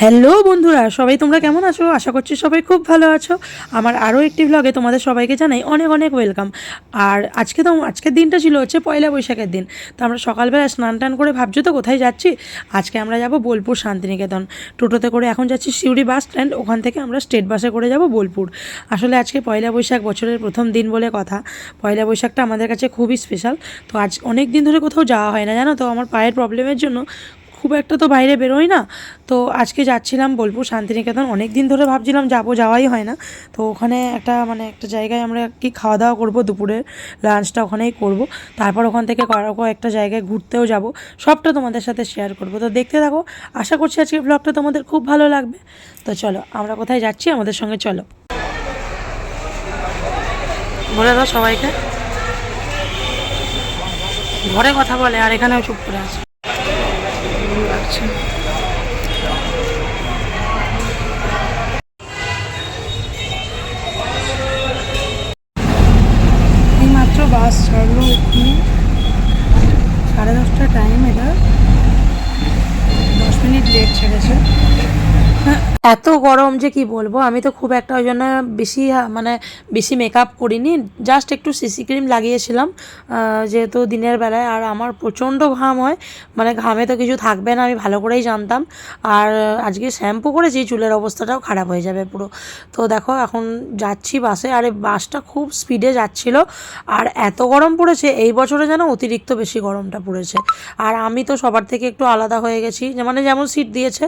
Hello বন্ধুরা, সবাই তোমরা কেমন আছো? আশা করছি সবাই খুব ভালো আছো। আমার আরও একটি ব্লগে তোমাদের সবাইকে জানাই অনেক অনেক ওয়েলকাম আর আজকে তো, আজকের দিনটা ছিল হচ্ছে পয়লা বৈশাখের দিন। তো আমরা সকালবেলা স্নান টান করে ভাবছ তো কোথায় যাচ্ছি? আজকে আমরা যাব বোলপুর শান্তিনিকেতন। টোটোতে করে এখন যাচ্ছি সিউড়ি বাস স্ট্যান্ড। ওখান থেকে আমরা স্টেট বাসে করে যাব বোলপুর। আসলে আজকে পয়লা বৈশাখ বছরের প্রথম দিন বলে কথা। পয়লা বৈশাখটা আমাদের কাছে খুবই স্পেশাল তো আজ অনেক দিন ধরে কোথাও যাওয়া হয় না, জানো তো? আমার পায়ের প্রবলেমের জন্য খুব একটা তো বাইরে বেরোই না। তো আজকে যাচ্ছিলাম বোলপুর শান্তিনিকেতন। অনেক দিন ধরে ভাবছিলাম যাব, যাওয়াই হয় না। তো ওখানে একটা মানে একটা জায়গায় আমরা কি খাওয়া দাওয়া করব দুপুরের লাঞ্চটা ওখানেই করব। তারপর ওখান থেকে কারও একটা জায়গায় ঘুরতেও যাব। সবটা তোমাদের সাথে শেয়ার করব। তো দেখতে থাকো, আশা করছি আজকে ব্লগটা তোমাদের খুব ভালো লাগবে। তো চলো, আমরা কোথায় যাচ্ছি আমাদের সঙ্গে চলো। বলে দাও সবাইকে। ঘরে কথা বলে আর এখানেও চুপ করে আছে। লাগছে এত গরম যে কি বলব? আমি তো খুব একটা ওই জন্য বেশি মানে বেশি মেকআপ করিনি। জাস্ট একটু সিসি ক্রিম লাগিয়েছিলাম যেহেতু দিনের বেলায়। আর আমার প্রচণ্ড ঘাম হয় মানে ঘামে তো কিছু থাকবে না, আমি ভালো করেই জানতাম। আর আজকে শ্যাম্পু করেছি, চুলের অবস্থাটাও খারাপ হয়ে যাবে পুরো। তো দেখো, এখন যাচ্ছি বাসে। আর বাসটা খুব স্পিডে যাচ্ছিল। আর এত গরম পড়েছে, এই বছরে যেন অতিরিক্ত বেশি গরমটা পড়েছে। আর আমি তো সবার থেকে একটু আলাদা হয়ে গেছি। মানে যেমন সিট দিয়েছে,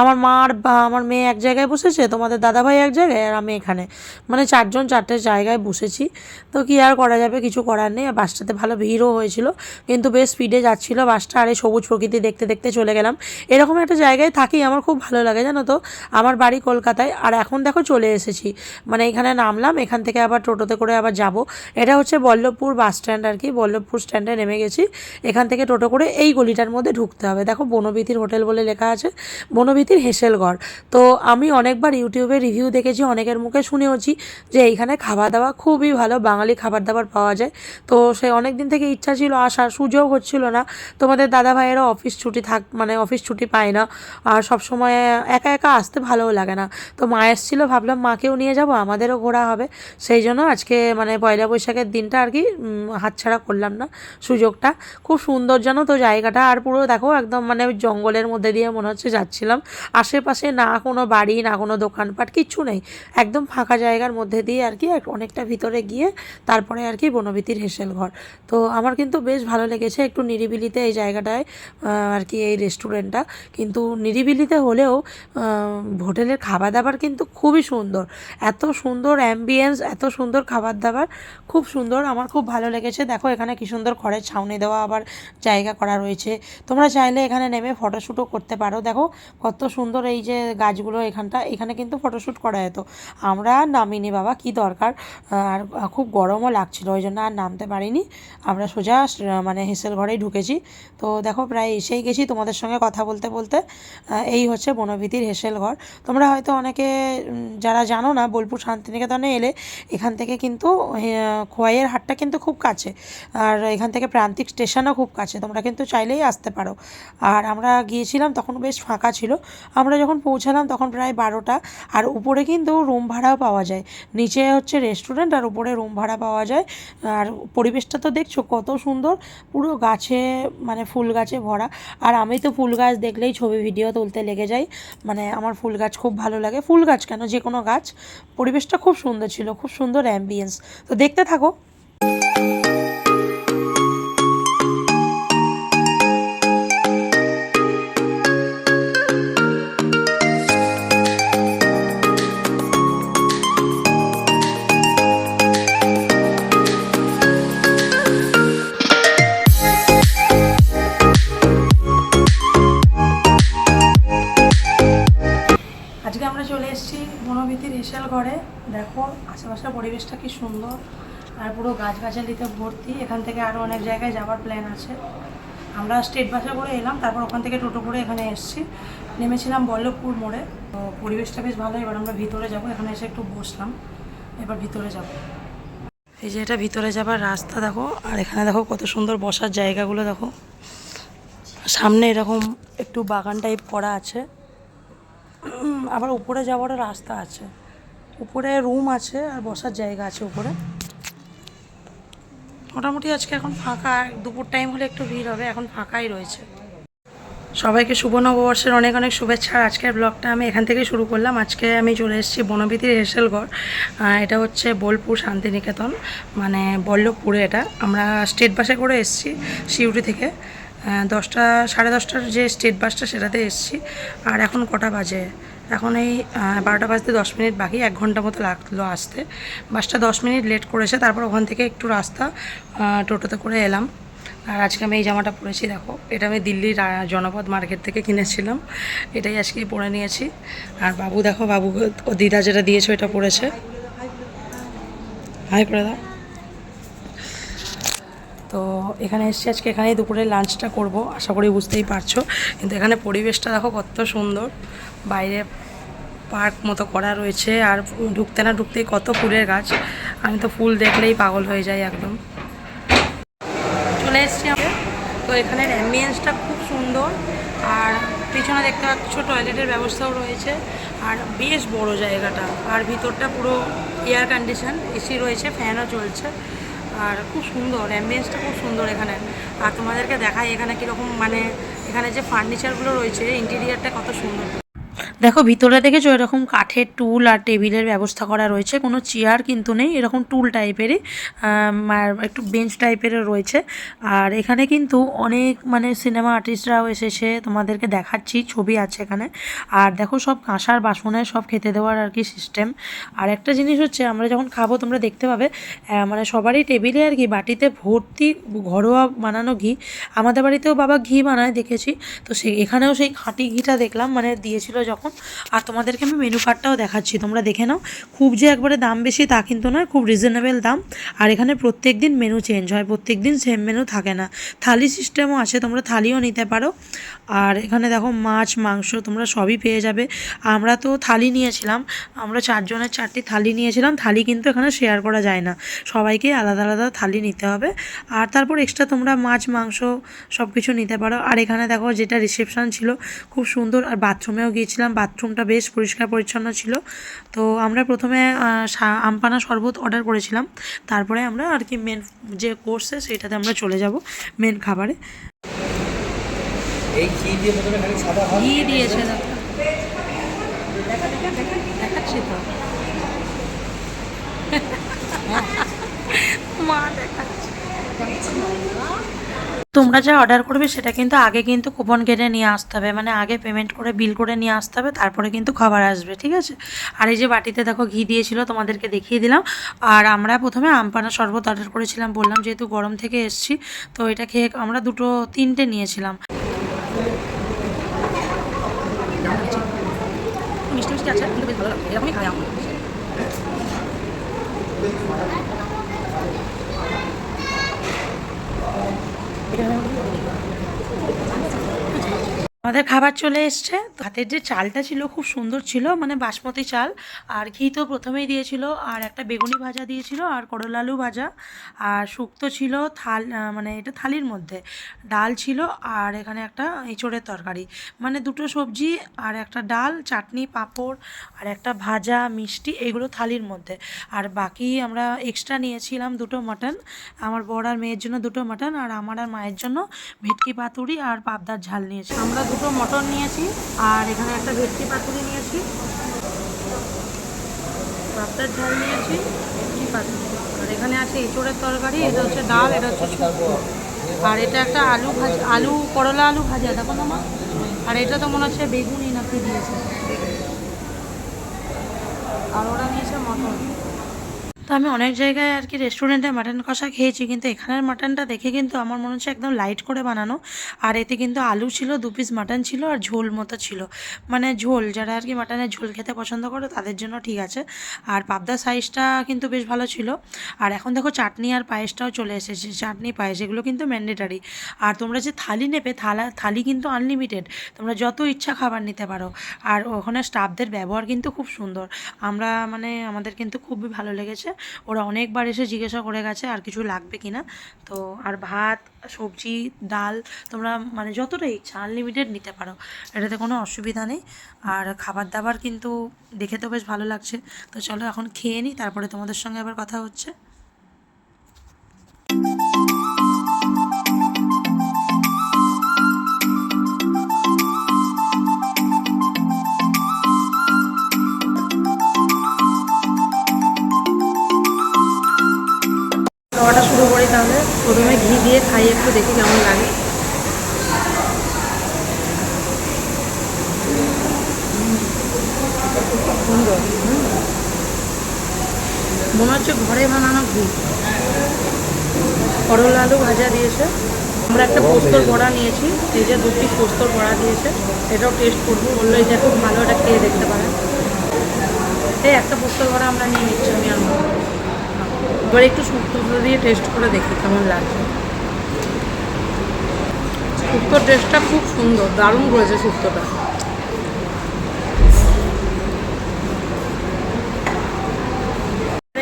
আমার মা আর আমার মেয়ে এক জায়গায় বসেছে, তোমাদের দাদাভাই এক জায়গায় আর আমি এখানে। মানে চারজন চারটে জায়গায় বসেছি। তো কি আর করা যাবে, কিছু করার নেই। আর বাসটাতে ভালো ভিড়ও হয়েছিল। কিন্তু বেশ স্পিডে যাচ্ছিল বাসটা, আর এই সবুজ প্রকৃতি দেখতে দেখতে চলে গেলাম। এরকম একটা জায়গায় থাকি আমার খুব ভালো লাগে, জানো তো? আমার বাড়ি কলকাতায়। আর এখন দেখো চলে এসেছি। মানে এখানে নামলাম, এখান থেকে আবার টোটোতে করে আবার যাব। এটা হচ্ছে বল্লভপুর বাস স্ট্যান্ড আর কি। বল্লভপুর স্ট্যান্ডে নেমে গেছি। এখান থেকে টোটো করে এই গলিটার মধ্যে ঢুকতে হবে। দেখো বনবিথির হোটেল বলে লেখা আছে। বনবিথির হেসেলগড়। তো আমি অনেকবার ইউটিউবে রিভিউ দেখেছি, অনেকের মুখে শুনেওছি যে এইখানে খাবার দাওয়া খুবই ভালো, বাঙালি খাবার দাবার পাওয়া যায়। তো সে অনেক দিন থেকে ইচ্ছা ছিল, আসার সুযোগ হচ্ছিল না। তোমাদের দাদা ভাইয়েরও অফিস ছুটি থাক মানে অফিস ছুটি পায় না। আর সব সময় একা একা আসতে ভালোও লাগে না। তো মা এসেছিল, ভাবলাম মাকেও নিয়ে যাব, আমাদেরও ঘোরা হবে। সেই জন্য আজকে মানে পয়লা বৈশাখের দিনটা আর কি হাতছাড়া করলাম না সুযোগটা। খুব সুন্দর জানো তো জায়গাটা, আর পুরো দেখো একদম মানে জঙ্গলের মধ্যে দিয়ে মনে হচ্ছে যাচ্ছিলাম। আশেপাশে না কোনো বাড়ি না কোনো দোকানপাট, কিচ্ছু নেই। একদম ফাঁকা জায়গার মধ্যে দিয়ে আর কি অনেকটা ভিতরে গিয়ে তারপরে আর কি বনবিতির হেসেল ঘর। তো আমার কিন্তু বেশ ভালো লেগেছে একটু নিরিবিলিতে এই জায়গাটায় আর কি এই রেস্টুরেন্টটা কিন্তু নিরিবিলিতে হলেও হোটেলের খাবার দাবার কিন্তু খুবই সুন্দর। এত সুন্দর অ্যাম্বিয়েন্স এত সুন্দর খাবার দাবার খুব সুন্দর। আমার খুব ভালো লেগেছে। দেখো এখানে কি সুন্দর খড়ের ছাউনি দেওয়া আবার জায়গা করা রয়েছে। তোমরা চাইলে এখানে নেমে ফটোশ্যুটও করতে পারো। দেখো কত সুন্দর এই যে গাছগুলো এখানটা, এখানে কিন্তু ফটোশ্যুট করা যেত। আমরা নামিনি বাবা, কি দরকার? আর খুব গরমও লাগছিল, ওই জন্য আর নামতে পারিনি। আমরা সোজা মানে হেসেল ঘরেই ঢুকেছি। তো দেখো, প্রায় এসেই গেছি তোমাদের সঙ্গে কথা বলতে বলতে। এই হচ্ছে বনভীতির হেসেল ঘর। তোমরা হয়তো অনেকে যারা জানো না, বোলপুর শান্তিনিকেতনে এলে, এখান থেকে কিন্তু খোয়াইয়ের হাটটা কিন্তু খুব কাছে। আর এখান থেকে প্রান্তিক স্টেশনও খুব কাছে, তোমরা কিন্তু চাইলেই আসতে পারো। আর আমরা গিয়েছিলাম, তখন বেশ ফাঁকা ছিল। আমরা যখন পৌঁছালাম তখন প্রায় বারোটা। আর উপরে কিন্তু রুম ভাড়াও পাওয়া যায়। নিচে হচ্ছে রেস্টুরেন্ট আর উপরে রুম ভাড়া পাওয়া যায়। আর পরিবেশটা তো দেখছ কত সুন্দর। পুরো গাছে মানে ফুল গাছে ভরা। আর আমি তো ফুল গাছ দেখলেই ছবি ভিডিও তুলতে লেগে যাই। মানে আমার ফুল গাছ খুব ভালো লাগে। ফুল গাছ কেন? যে কোনো গাছ। পরিবেশটা খুব সুন্দর ছিল। খুব সুন্দর অ্যাম্বিয়েন্স তো দেখতে থাকো। ঘরে। দেখো, আশেপাশের পরিবেশটা কি সুন্দর। আর পুরো গাছগাছালিতে ভর্তি। এখান থেকে আরও অনেক জায়গায় যাওয়ার প্ল্যান আছে। আমরা স্টেট বাসে করে এলাম, তারপর ওখান থেকে টোটো করে এখানে এসেছি। নেমেছিলাম বল্লভপুর মোড়ে। তো পরিবেশটা বেশ ভালো। এবার আমরা ভিতরে যাব। এখানে এসে একটু বসলাম। এবার ভিতরে যাব। এই যে এটা ভিতরে যাবার রাস্তা, দেখো। আর এখানে দেখো কত সুন্দর বসার জায়গাগুলো, দেখো। সামনে এরকম একটু বাগান টাইপ করা আছে। আবার উপরে যাওয়ারও রাস্তা আছে। উপরে রুম আছে আর বসার জায়গা আছে উপরে। মোটামুটি আজকে এখন ফাঁকা দুপুর টাইম হলে একটু ভিড় হবে, এখন ফাঁকাই রয়েছে। সবাইকে শুভ নববর্ষের অনেক অনেক শুভেচ্ছা। আজকের ব্লগটা আমি এখান থেকেই শুরু করলাম। আজকে আমি চলে এসেছি বনবিতির হেসেলগড় এটা হচ্ছে বোলপুর শান্তিনিকেতন মানে বল্লভপুরে এটা। আমরা স্টেট বাসে করে এসেছি সিউড়ি থেকে। দশটা, সাড়ে দশটার যে স্টেট বাসটা সেটাতে এসেছি। আর এখন কটা বাজে? এখন এই বারোটা বাজতে দশ মিনিট বাকি, এক ঘণ্টা মতো লাগল আসতে। বাসটা দশ মিনিট লেট করেছে, তারপর ওখান থেকে একটু রাস্তা টোটোতে করে এলাম। আর আজকে আমি এই জামাটা পরেছি, দেখো। এটা আমি দিল্লির জনপদ মার্কেট থেকে কিনেছিলাম। এটাই আজকে পরে নিয়েছি। আর বাবু, দেখো, বাবু, ও দিদা যেটা দিয়েছে ওটা পরেছে। হাই করে দাও তো এখানে এসেছি আজকে, এখানেই দুপুরে লাঞ্চটা করব, আশা করি বুঝতেই পারছ। কিন্তু এখানে পরিবেশটা দেখো কত সুন্দর। বাইরে পার্ক মতো করা রয়েছে আর ঢুকতে না ঢুকতেই কত ফুলের গাছ। আমি তো ফুল দেখলেই পাগল হয়ে যাই একদম। চলে এসেছি তো এখানের অ্যাম্বিয়েন্সটা খুব সুন্দর আর পিছনে দেখতে পাচ্ছ টয়লেটের ব্যবস্থাও রয়েছে আর বেশ বড় জায়গাটা। আর ভিতরটা পুরো এয়ার কন্ডিশন এসি রয়েছে ফ্যানও চলছে আর খুব সুন্দর অ্যাম্বিয়েন্সটা খুব সুন্দর এখানে। আর তোমাদেরকে দেখাই এখানে কীরকম মানে এখানে যে ফার্নিচারগুলো রয়েছে ইন্টেরিয়ারটা কত সুন্দর। দেখো, ভিতরে দেখেছ এরকম কাঠের টুল আর টেবিলের ব্যবস্থা করা রয়েছে। কোনো চেয়ার কিন্তু নেই, এরকম টুল টাইপেরই একটু বেঞ্চ টাইপেরও রয়েছে। আর এখানে কিন্তু অনেক মানে সিনেমা আর্টিস্টরাও এসেছে, তোমাদেরকে দেখাচ্ছি, ছবি আছে এখানে। আর দেখো, সব কাঁসার বাসনে সব খেতে দেওয়ার আর কি সিস্টেম আর একটা জিনিস হচ্ছে, আমরা যখন খাব, তোমরা দেখতে পাবে মানে সবারই টেবিলে আর কি বাটিতে ভর্তি ঘরোয়া বানানো ঘি। আমাদের বাড়িতেও বাবা ঘি বানায়, দেখেছি। তো সে, এখানেও সেই খাঁটি ঘিটা দেখলাম মানে দিয়েছিল যখন। আর তোমাদেরকে আমি মেনু কার্ডটাও দেখাচ্ছি। তোমরা দেখে নাও। খুব যে একবারে দাম বেশি তা কিন্তু নয়, খুব রিজনেবল দাম। আর এখানে প্রত্যেক দিন মেনু চেঞ্জ হয়। প্রত্যেক দিন সেম মেনু থাকে না। থালি সিস্টেমও আছে, তোমরা থালিও নিতে পারো। আর এখানে দেখো মাছ, মাংস তোমরা সবই পেয়ে যাবে। আমরা তো থালি নিয়েছিলাম। আমরা চারজনের চারটি থালি নিয়েছিলাম। থালি কিন্তু এখানে শেয়ার করা যায় না। সবাইকে আলাদা আলাদা থালি নিতে হবে। আর তারপর এক্সট্রা তোমরা মাছ, মাংস সব কিছু নিতে পারো। আর এখানে দেখো যেটা রিসেপশান ছিল, খুব সুন্দর। আর বাথরুমেও গিয়েছিলাম। বাথরুমটা বেশ পরিষ্কার পরিচ্ছন্ন ছিল। তো আমরা প্রথমে আমপানা শরবত অর্ডার করেছিলাম। তারপরে আমরা আর কি মেন যে কোর্সে সেটাতে আমরা চলে যাব মেন খাবারে। এই ঘি দিয়ে প্রথমে খালি সাদা ভাত ঘি দিয়েছে। দেখাচ্ছি তো। মা দেখাচ্ছে। তোমরা যা অর্ডার করবে সেটা কিন্তু আগে কিন্তু কুপন কেটে নিয়ে আসতে হবে। মানে আগে পেমেন্ট করে বিল করে নিয়ে আসতে হবে তারপরে কিন্তু খাবার আসবে ঠিক আছে? আর এই যে বাটিতে দেখো ঘি দিয়েছিল তোমাদেরকে দেখিয়ে দিলাম। আর আমরা প্রথমে আমপানা শরবত অর্ডার করেছিলাম বললাম যেহেতু গরম থেকে এসছি তো এটা খেয়ে আমরা দুটো তিনটে নিয়েছিলাম। মিষ্টি মিষ্টি আছে কিন্তু বেশ ভালো লাগে এরকমই খাই আমার আমাদের খাবার চলে এসছে। ভাতের যে চালটা ছিল খুব সুন্দর ছিল মানে বাসমতি চাল। আর ঘি তো প্রথমেই দিয়েছিল, আর একটা বেগুনি ভাজা দিয়েছিল, আর করলা আলু ভাজা। আর শুক্তো ছিল থাল মানে এটা থালির মধ্যে। ডাল ছিল, আর এখানে একটা এঁচড়ের তরকারি। মানে দুটো সবজি, আর একটা ডাল, চাটনি, পাঁপড়, আর একটা ভাজা, মিষ্টি, এগুলো থালির মধ্যে। আর বাকি আমরা এক্সট্রা নিয়েছিলাম দুটো মাটন। আমার বড় আর মেয়ের জন্য দুটো মাটন, আর আমার আর মায়ের জন্য ভেটকি পাতুরি আর পাবদার ঝাল নিয়েছি। আমরা দুটো মটন নিয়েছি আর এখানে একটা ভেটকি পাতুরি নিয়েছি। পাবদার ঝাল নিয়েছি, ভেটকি পাতুরি। আর এখানে আছে এঁচোড়ের তরকারি, এটা হচ্ছে ডাল, এটা হচ্ছে আর এটা একটা আলু ভাজা, আলু, করলা আলু ভাজা, দেখো না আর এটা তো মনে হচ্ছে বেগুনি নাকি দিয়েছে। আর ওরা নিয়েছে মটন। আমি অনেক জায়গায় আর কি রেস্টুরেন্টে মাটন কষা খেয়েছি, কিন্তু এখানের মাটনটা দেখে কিন্তু আমার মনে হচ্ছে একদম লাইট করে বানানো। আর এতে কিন্তু আলু ছিল, দু পিস মাটন ছিল আর ঝোল মতো ছিল। মানে ঝোল, যারা আর কি মাটনের ঝোল খেতে পছন্দ করে তাদের জন্য ঠিক আছে। আর পাবদা সাইজটা কিন্তু বেশ ভালো ছিল। আর এখন দেখো চাটনি আর পায়েসটাও চলে এসেছে। চাটনি, পায়েস, এগুলো কিন্তু ম্যান্ডেটারি আর তোমরা যে থালি নেবে, থালা, থালি কিন্তু আনলিমিটেড তোমরা যত ইচ্ছা খাবার নিতে পারো। আর ওখানে স্টাফদের ব্যবহার কিন্তু খুব সুন্দর। আমরা মানে আমাদের কিন্তু খুবই ভালো লেগেছে। ওরা অনেকবার এসে জিজ্ঞাসা করে গেছে আর কিছু লাগবে কি না তো আর ভাত, সবজি, ডাল তোমরা মানে যতটা ইচ্ছা আনলিমিটেড নিতে পারো। এটাতে কোনো অসুবিধা নেই। আর খাবার দাবার কিন্তু দেখে তো বেশ ভালো লাগছে। তো চলো এখন খেয়ে নিই তারপরে তোমাদের সঙ্গে আবার কথা হচ্ছে। দেখি কেমন লাগে। সুন্দর মনে হচ্ছে ঘরে বানানো ঘি। করলা আলু ভাজা দিয়েছে। আমরা একটা পোস্তর বড়া নিয়েছি, এই যে দু পিস পোস্তর বড়া দিয়েছে। এটাও টেস্ট করব, বলল এটা খুব ভালো, এটা খেয়ে দেখতে পারেন। এই একটা পোস্তর বড়া আমরা নিয়ে নিচ্ছি আমি মা। এবার একটু শুক্তো দিয়ে টেস্ট করে দেখি কেমন লাগছে। শুক্তোর টেস্টটা খুব সুন্দর, দারুণ করেছে শুক্তোটা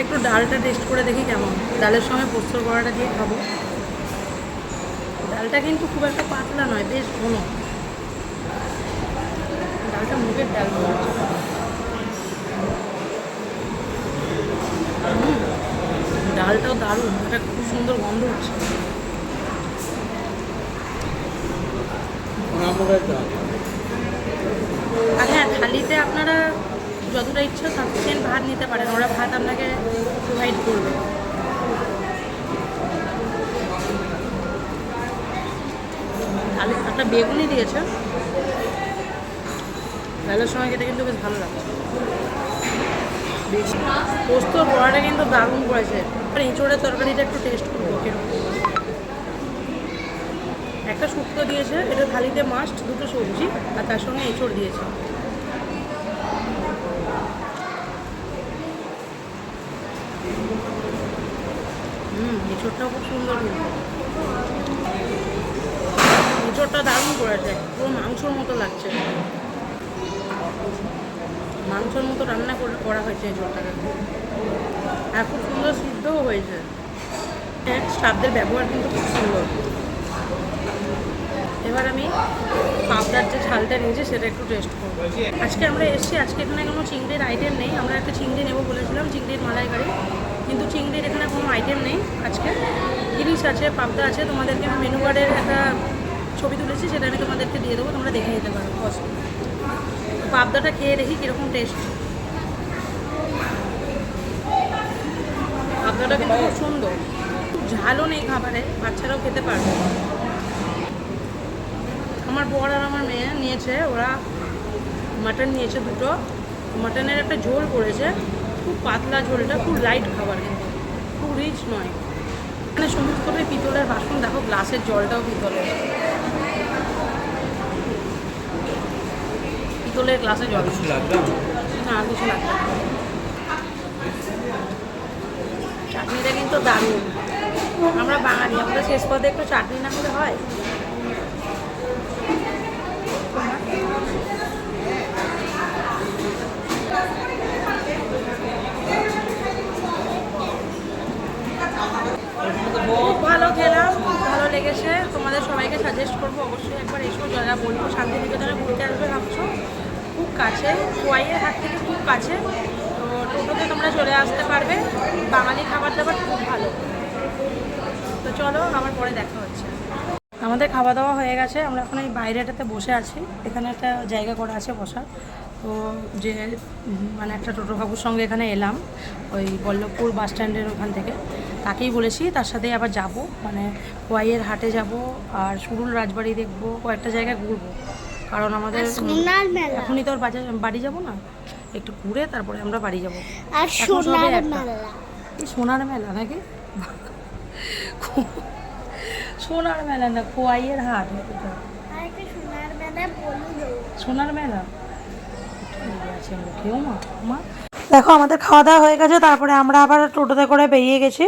একটু ডালটা টেস্ট করে দেখি কেমন। ডালের সঙ্গে পোস্তর বড়াটা দিয়ে খাব। ডালটা কিন্তু খুব একটা পাতলা নয়, বেশ ঘন। ডালটা মুগের ডাল। ডালটাও দারুণ, একটা খুব সুন্দর গন্ধ হচ্ছে রামপুরের ডাল আর হ্যাঁ থালিতে আপনারা যতটা ইচ্ছা সাফিসিয়েন্ট ভাত নিতে পারেন। ওরা ভাত আপনাকে প্রোভাইড করবে। থালি একটা বেগুনি দিয়েছে। ডালের সময় খেতে কিন্তু বেশ ভালো লাগছে। পোস্তর বড়াটা কিন্তু দারুণ করেছে। আর এঁচোড়ের তরকারিটা একটু টেস্ট করব কীরকম? একটা শুক্তো দিয়েছে, এটা থালিতে মাস্ট দুটো সবজি, আর তার সঙ্গে এঁচড় দিয়েছে। হুম, এঁচড়টাও খুব সুন্দর এঁচড়টা দারুণ করেছে, পুরো মাংসর মতো লাগছে। মাংসর মতো রান্না করে করা হয়েছে এঁচড়টাকে। আর খুব সুন্দর সিদ্ধও হয়েছে। হ্যাঁ স্টাফদের ব্যবহার কিন্তু খুব সুন্দর। এবার আমি পাবদার যে ঝালটা নিয়েছি সেটা একটু টেস্ট করব। আজকে আমরা এসেছি, আজকে এখানে কোনো চিংড়ির আইটেম নেই। আমরা একটা চিংড়ি নেব বলেছিলাম, চিংড়ির মালাইকারি। কিন্তু চিংড়ির এখানে কোনো আইটেম নেই আজকে। ইলিশ আছে, পাবদা আছে, তোমাদেরকে আমি মেনু কার্ডের একটা ছবি তুলেছি, সেটা আমি তোমাদেরকে দিয়ে দেবো, তোমরা দেখে নিতে পারো। পাবদাটা খেয়ে দেখি কীরকম টেস্ট পাবদাটা কিন্তু খুব সুন্দর। ঝালও নেই খাবারে, বাচ্চারাও খেতে পারবে। আমার বর আর আমার মেয়ে নিয়েছে ওরা মাটন নিয়েছে দুটো। মাটনের একটা ঝোল করেছে খুব পাতলা ঝোলটা খুব লাইট খাবার কিন্তু। খুব রিচ নয়। এখানে সমস্তটাই পিতলের বাসন দেখো গ্লাসের জলটাও পিতলের। পিতলের গ্লাসে জল। না কিছু লাগবে না। চাটনিটা কিন্তু দারুণ। আমরা বাঙালি আমাদের শেষ পথে একটু চাটনি না হলে হয় খুব ভালো খেলাম ভালো লেগেছে। তোমাদের সবাইকে সাজেস্ট করব, অবশ্যই একবার এসো, যারা বলব শান্তিনিকেতনে ঘুরতে আসবে ভাবছ, খুব কাছে, কোয়াইয়ের হাট থেকে খুব কাছে। তো টোটোতে তোমরা চলে আসতে পারবে। বাঙালি খাবার দাবার খুব ভালো। তো চলো, আবার পরে দেখা হচ্ছে। আমাদের খাওয়া দাওয়া হয়ে গেছে। আমরা এখন এই বাইরেটাতে বসে আছি। এখানে একটা জায়গা করা আছে বসার। তো যে মানে একটা টোটো কাকুর সঙ্গে এখানে এলাম ওই বল্লভপুর বাস স্ট্যান্ডের ওখান থেকে। তাকেই বলেছি তার সাথে আবার যাব। মানে কোয়াইয়ের হাটে যাব আর সুরুল রাজবাড়ি দেখব কয়েকটা জায়গায় ঘুরবো। কারণ আমাদের এখনই তো আর বাজার বাড়ি যাব না। একটু ঘুরে তারপরে আমরা বাড়ি যাব। মেলা। সোনার মেলা নাকি? সোনার মেলা না খোয়াইয়ের হাট। সোনার মেলা সোনার মেলা? আছে কেউ মা। মা? দেখো, আমাদের খাওয়া দাওয়া হয়ে গেছে, তারপরে আমরা আবার টোটোতে করে বেরিয়ে গেছি।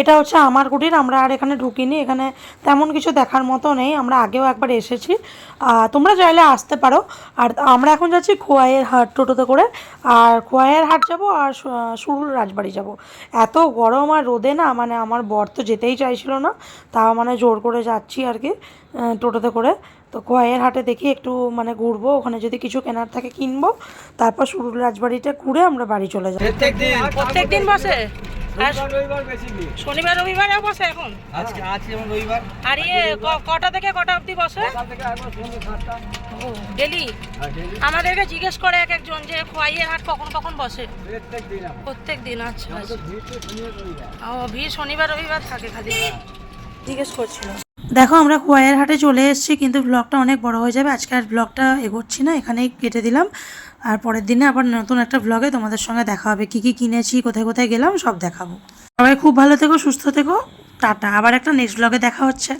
এটা হচ্ছে আমার কুটির আমরা আর এখানে ঢুকিনি, এখানে তেমন কিছু দেখার মতো নেই, আমরা আগেও একবার এসেছি। তোমরা চাইলে আসতে পারো, আর আমরা এখন যাচ্ছি খোয়াইয়ের হাট টোটোতে করে, আর খোয়াইয়ের হাট যাব আর সুরুল রাজবাড়ি যাব। এত গরম আর রোদে না মানে আমার বর তো যেতেই চাইছিল না, তাও মানে জোর করে যাচ্ছি আর কি টোটোতে করে। তো খোয়াইয়ের হাটে দেখি একটু মানে ঘুরবো ওখানে যদি কিছু কেনার থাকে কিনবো। তারপর সুরুল রাজবাড়িটা ঘুরে আমরা বাড়ি চলে যাব। প্রত্যেক দিন প্রত্যেক দিন বসে শনিবার রবিবারেও বসে এখন। আজকে আজকে রবিবার। আর ইয়ে ক- কটা থেকে কটা অবধি বসে? ও ডেলি? আমাদেরকে জিজ্ঞেস করে এক একজন যে খোয়াইয়ের হাট কখন কখন বসে? প্রত্যেক দিন আচ্ছা রবিবার। ও ভিড় শনিবার রবিবার থাকে খালি। জিজ্ঞেস করছিল দেখো, আমরা কোয়ার হাটে চলে এসেছি, কিন্তু ব্লগটা অনেক বড় হয়ে যাবে। আজকে আর ব্লগটা এগোচ্ছি না, এখানেই কেটে দিলাম। আর পরের দিনে আবার নতুন একটা ব্লগে তোমাদের সঙ্গে দেখা হবে। কি কি কিনেছি, কোথায় কোথায় গেলাম, সব দেখাবো। সবাই খুব ভালো থেকো, সুস্থ থেকো। টাটা, আবার একটা নেক্সট ব্লগে দেখা হচ্ছে।